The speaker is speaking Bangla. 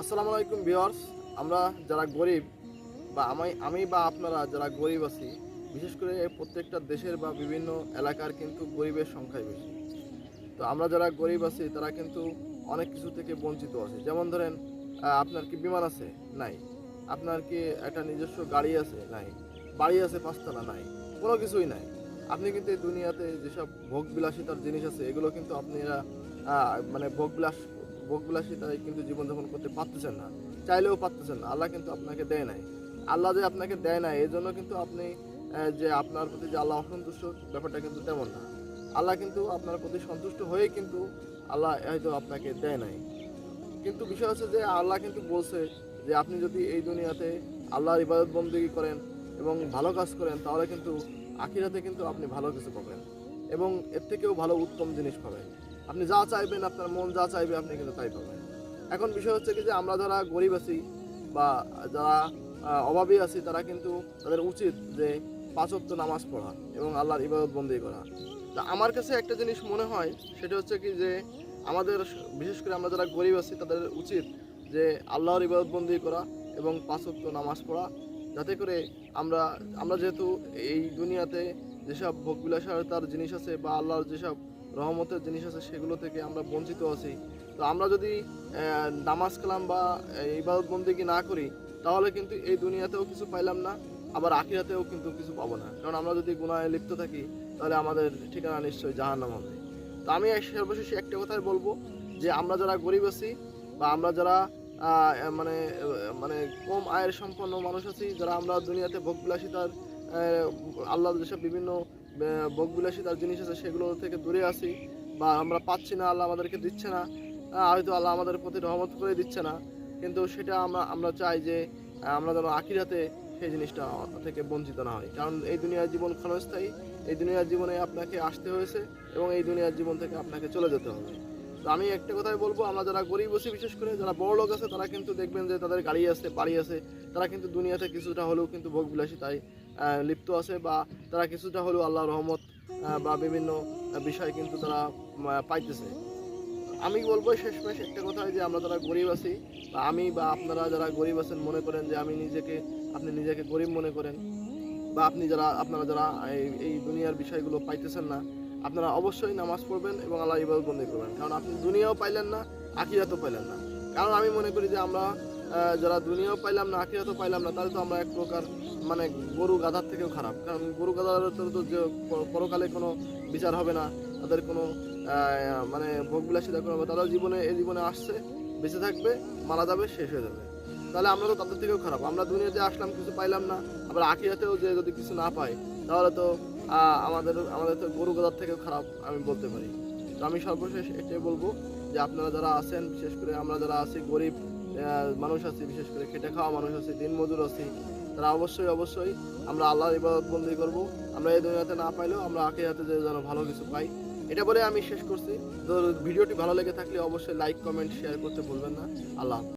আসসালামু আলাইকুম ভিউয়ার্স আমরা যারা গরিব বা আমি আমি বা আপনারা যারা গরিব আছি বিশেষ করে প্রত্যেকটা দেশের বা বিভিন্ন এলাকার কিন্তু গরিবের সংখ্যাই বেশি। তো আমরা যারা গরিব আছি তারা কিন্তু অনেক কিছু থেকে বঞ্চিত আছি। যেমন ধরেন আপনার কি বিমান আছে? নাই। আপনার কি একটা নিজস্ব গাড়ি আছে? নাই। বাড়ি আছে পাঁচতলা? নাই। কোনো কিছুই নাই। আপনি কিন্তু এই দুনিয়াতে যেসব ভোগ বিলাসিতার জিনিস আছে এগুলো কিন্তু আপনারা আহ, মানে ভোগ বিলাস ভোগ তাই কিন্তু জীবনযাপন করতে পারতেছেন না, চাইলেও পারতেছেন না। আল্লাহ কিন্তু আপনাকে দেয় নাই। আল্লাহ যে আপনাকে দেয় না এই জন্য কিন্তু আপনি যে আপনার প্রতি যে আল্লাহ অসন্তুষ্ট, ব্যাপারটা কিন্তু তেমন না। আল্লাহ কিন্তু আপনার প্রতি সন্তুষ্ট হয়ে কিন্তু আল্লাহ হয়তো আপনাকে দেয় নাই। কিন্তু বিষয় হচ্ছে যে আল্লাহ কিন্তু বলছে যে আপনি যদি এই দুনিয়াতে আল্লাহর ইবাদত বন্দী করেন এবং ভালো কাজ করেন, তাহলে কিন্তু আখিরাতে কিন্তু আপনি ভালো কিছু পাবেন এবং এর থেকেও ভালো উত্তম জিনিস পাবেন। আপনি যা চাইবেন, আপনার মন যা চাইবে, আপনি কিন্তু তাই পাবেন। এখন বিষয় হচ্ছে কি যে আমরা যারা গরিব আছি বা যারা অভাবী আছি, তারা কিন্তু তাদের উচিত যে পাঁচত্ব নামাজ পড়া এবং আল্লাহর ইবাদত বন্দী করা। তা আমার কাছে একটা জিনিস মনে হয়, সেটা হচ্ছে কি যে আমাদের, বিশেষ করে আমরা যারা গরিব আছি, তাদের উচিত যে আল্লাহর ইবাদত বন্দী করা এবং পাঁচত্ব নামাজ পড়া, যাতে করে আমরা আমরা যেহেতু এই দুনিয়াতে যেসব ভোগবিলাসতার জিনিস আছে বা আল্লাহর যেসব রহমতের জিনিস আছে সেগুলো থেকে আমরা বঞ্চিত আছি। তো আমরা যদি নামাজ কালাম বা ইবাদত বন্দিকে না করি তাহলে কিন্তু এই দুনিয়াতেও কিছু পাইলাম না আবার আখিরাতেও কিন্তু কিছু পাবো না। কারণ আমরা যদি গুনায় লিপ্ত থাকি তাহলে আমাদের ঠিকানা নিশ্চয়ই জাহান্নাম হবে। তো আমি সর্বশেষে একটা কথাই বলব যে আমরা যারা গরিব আছি বা আমরা যারা মানে মানে কম আয়ের সম্পন্ন মানুষ আছি যারা আমরা দুনিয়াতে ভোগবিলাসিতার আহ, আল্লাহর যেসব বিভিন্ন আহ, ভোগবিলাসিতার জিনিস আছে সেগুলো থেকে দূরে আছি। বা আমরা পাচ্ছি না আল্লাহ আমাদেরকে দিচ্ছে না। হয়তো আল্লাহ আমাদের প্রতি রহমত করে দিচ্ছে না। কিন্তু সেটা আমরা আমরা চাই যে আমরা যেন আখিরাতে সেই জিনিসটা থেকে বঞ্চিত না হয় কারণ এই দুনিয়ার জীবন ক্ষণস্থায়ী এই দুনিয়ার জীবনে আপনাকে আসতে হয়েছে এবং এই দুনিয়ার জীবন থেকে আপনাকে চলে যেতে হবে। তো আমি একটা কথাই বলব আমরা যারা গরিব আছি বিশেষ করে যারা বড় লোক আছে তারা কিন্তু দেখবেন যে তাদের গাড়ি আছে বাড়ি আছে তারা কিন্তু দুনিয়াতে কিছুটা হলেও কিন্তু ভোগ বিলাসিতায় আহ, লিপ্ত আছে বা তারা কিছুটা হলেও আল্লাহ রহমত বা বিভিন্ন বিষয় কিন্তু তারা পাইতেছে। আমি বলব শেষমেশ একটা কথাই যে আমরা যারা গরিব আছি বা আমি বা আপনারা যারা গরিব আছেন মনে করেন যে আমি নিজেকে আপনি নিজেকে গরিব মনে করেন বা আপনি যারা আপনারা যারা এই দুনিয়ার বিষয়গুলো পাইতেছেন না আপনারা অবশ্যই নামাজ পড়বেন এবং আল্লাহ ইবাদত বন্দী করবেন। কারণ আপনি দুনিয়াও পাইলেন না, আখিরাতও পাইলেন না। কারণ আমি মনে করি যে আমরা যারা দুনিয়াও পাইলাম না, আখিরাতও পাইলাম না তাহলে তো আমরা এক প্রকার মানে গরু গাধার থেকেও খারাপ। কারণ গরু গাধার তো যে পরকালে কোনো বিচার হবে না, তাদের কোনো মানে ভোগ বিলাসিতা হবে তারাও জীবনে, এই জীবনে আসছে, বেঁচে থাকবে, মারা যাবে, শেষ হয়ে যাবে। তাহলে আমরা তো তাদের থেকেও খারাপ। আমরা দুনিয়াতে আসলাম, কিছু পাইলাম না, আবার আখিরাতেও যে যদি কিছু না পাই তাহলে তো আমাদের আমাদের তো গরু গাদার থেকেও খারাপ, আমি বলতে পারি। তো আমি সর্বশেষ এটাই বলব যে আপনারা যারা আছেন, বিশেষ করে আমরা যারা আছি, গরিব মানুষ আছি, বিশেষ করে খেটে খাওয়া মানুষ আছি, দিন মজুর আছি, তারা অবশ্যই অবশ্যই আমরা আল্লাহর ইবাদত বন্দি করব। আমরা এই দুনিয়াতে না পাইলেও আমরা আখিরাতে যে যেন ভালো কিছু পাই। এটা বলে আমি শেষ করছি। তো ভিডিওটি ভালো লেগে থাকলে অবশ্যই লাইক কমেন্ট শেয়ার করতে ভুলবেন না। আল্লাহ।